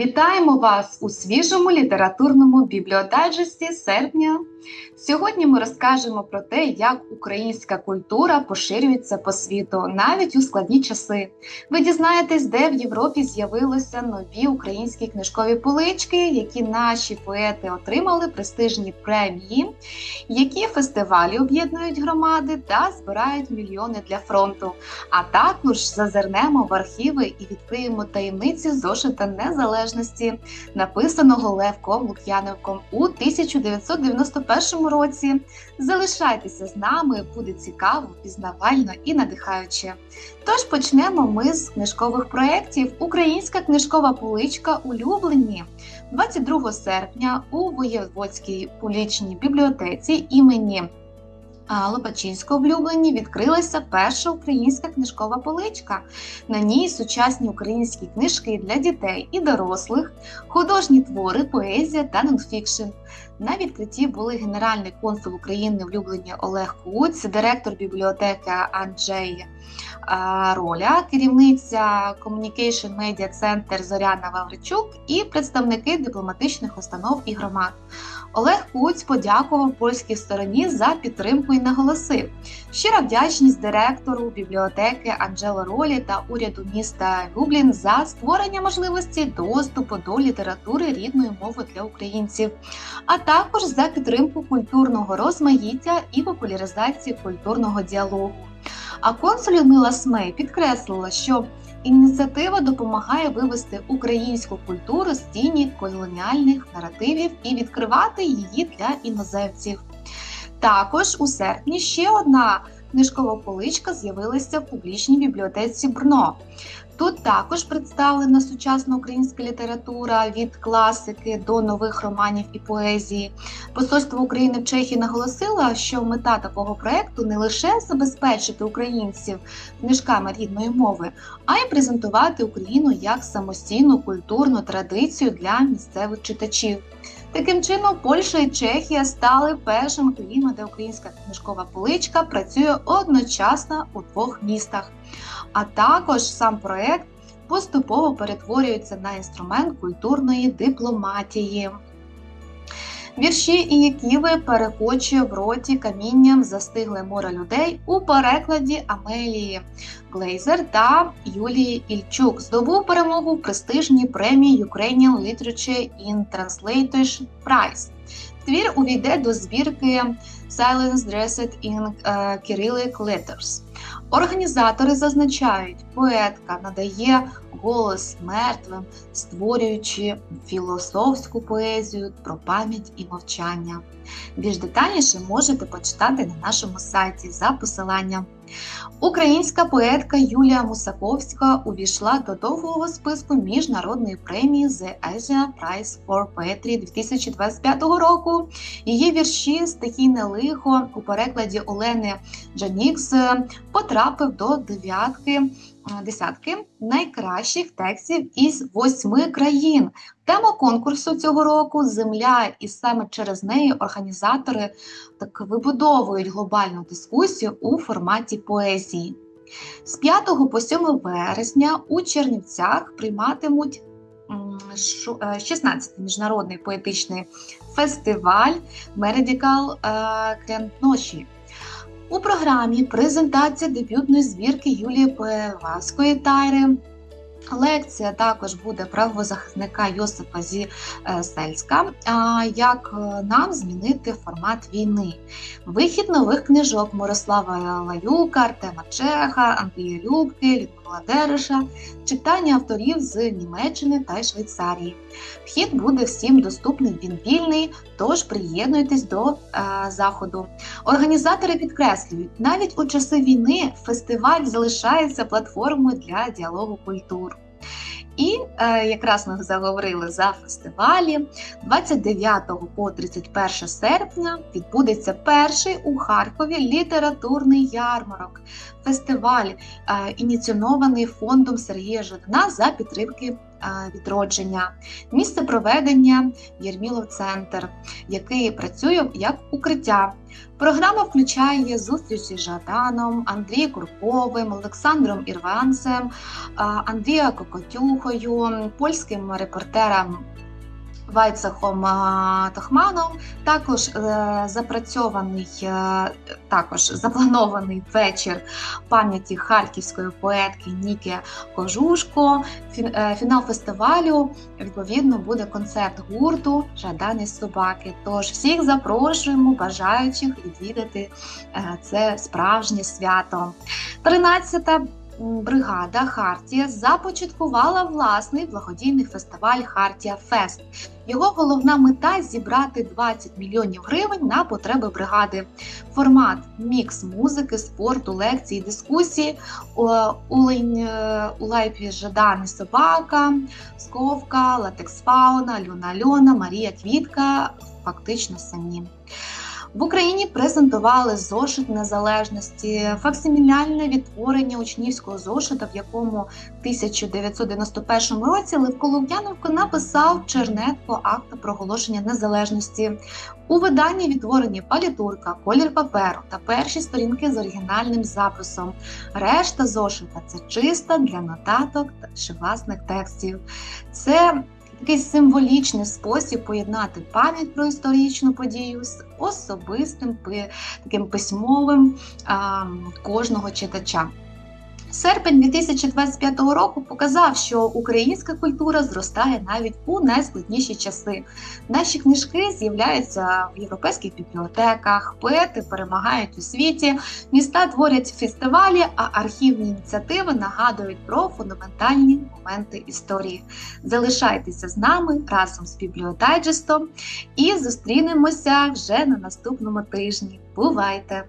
Вітаємо вас у свіжому літературному бібліодайджесті серпня. Сьогодні ми розкажемо про те, як українська культура поширюється по світу навіть у складні часи. Ви дізнаєтесь, де в Європі з'явилися нові українські книжкові полички, які наші поети отримали престижні премії, які фестивалі об'єднують громади та збирають мільйони для фронту. А також зазирнемо в архіви і відкриємо таємниці зошита незалежності, написаного Левком Лук'яновком у 1991 році. Залишайтеся з нами, буде цікаво, пізнавально і надихаюче. Тож почнемо ми з книжкових проєктів. Українська книжкова поличка улюблені 22 серпня у Воєводській публічній бібліотеці імені. В Люблені відкрилася перша українська книжкова поличка. На ній сучасні українські книжки для дітей і дорослих, художні твори, поезія та нонфікшн. На відкритті були генеральний консул України в Люблені Олег Куць, директор бібліотеки Анджей Роля, керівниця Communication Media Center Зоряна Вавричук і представники дипломатичних установ і громад. Олег Куць подякував польській стороні за підтримку і наголосив щира вдячність директору бібліотеки Анджело Ролі та уряду міста Люблін за створення можливості доступу до літератури рідною мовою для українців, а також за підтримку культурного розмаїття і популяризації культурного діалогу. А консуль Людмила Смей підкреслила, що ініціатива допомагає вивести українську культуру з тіні колоніальних наративів і відкривати її для іноземців. Також у серпні ще одна книжкова поличка з'явилася в публічній бібліотеці Брно. Тут також представлена сучасна українська література від класики до нових романів і поезії. Посольство України в Чехії наголосило, що мета такого проекту не лише забезпечити українців книжками рідної мови, а й презентувати Україну як самостійну культурну традицію для місцевих читачів. Таким чином, Польща і Чехія стали першими країнами, де українська книжкова поличка працює одночасно у двох містах. А також сам проект поступово перетворюється на інструмент культурної дипломатії. Вірші і Ківи перекочує в роті камінням застигле море людей у перекладі Амелії Глейзер та Юлії Ільчук. Здобув перемогу в престижній премії Ukrainian Literature in Translation Prize. Твір увійде до збірки Silence Dressed in Cyrillic Letters. Організатори зазначають, поетка надає голос мертвим, створюючи філософську поезію про пам'ять і мовчання. Більш детальніше можете почитати на нашому сайті за посиланням. Українська поетка Юлія Мусаковська увійшла до довгого списку міжнародної премії The Asia Prize for Poetry 2025 року. Її вірші Стихійне лихо у перекладі Олени Джанікс потрапив до дев'ятки десятки найкращих текстів із восьми країн. Тема конкурсу цього року Земля, і саме через неї організатори так вибудовують глобальну дискусію у форматі поезії. З 5 по 7 вересня у Чернівцях прийматимуть 16-й міжнародний поетичний фестиваль Мередікал Крянтноші. У програмі презентація дебютної збірки Юлії Певаської Тайри. Лекція також буде правозахисника Йосипа Зі Сельська. Як нам змінити формат війни? Вихід нових книжок Мирослава Лаюка, Артема Чеха, Андрія Любки, Людмила Дереша, читання авторів з Німеччини та Швейцарії. Вхід буде всім доступний, він вільний, тож приєднуйтесь до е, заходу. Організатори підкреслюють, навіть у часи війни фестиваль залишається платформою для діалогу культур. І е, якраз ми заговорили за фестивалі. 29 по 31 серпня відбудеться перший у Харкові літературний ярмарок. Фестиваль е, ініційований фондом Сергія Жадана за підтримки відродження. Місце проведення Єрмілов центр, який працює як укриття. Програма включає зустрічі з Жаданом, Андрієм Курковим, Олександром Ірванцем, а, Андрія Кокотюхою, польським репортером Вайцехом а, Тохманом. Також е, запрацьований, е, також запланований вечір пам'яті харківської поетки Ніки Кожушко. Е, Фінал фестивалю відповідно буде концерт гурту Жадани собаки. Тож всіх запрошуємо бажаючих відвідати це справжнє свято. 13-та бригада Хартія започаткувала власний благодійний фестиваль Хартія Фест. Його головна мета зібрати 20 мільйонів гривень на потреби бригади. Формат мікс музики, спорту, лекцій, дискусії. Улень е, у лайпі Жадан і собака, Сковка, Латекс Фауна, Люна Льона, Марія Квітка. Фактично самі. В Україні презентували зошит незалежності, факсиміляльне відтворення учнівського зошита, в якому в 1991 році Левко Лук'яновко написав чернетко акта проголошення незалежності. У виданні відтворені палітурка, колір паперу та перші сторінки з оригінальним записом. Решта зошита це чиста для нотаток та власних текстів. Це такий символічний спосіб поєднати пам'ять про історичну подію з особистим таким письмовим а, кожного читача. Серпень 2025 року показав, що українська культура зростає навіть у найскладніші часи. Наші книжки з'являються в європейських бібліотеках, поети перемагають у світі, міста творять фестивалі, а архівні ініціативи нагадують про фундаментальні моменти історії. Залишайтеся з нами разом з бібліотайджестом і зустрінемося вже на наступному тижні. Бувайте!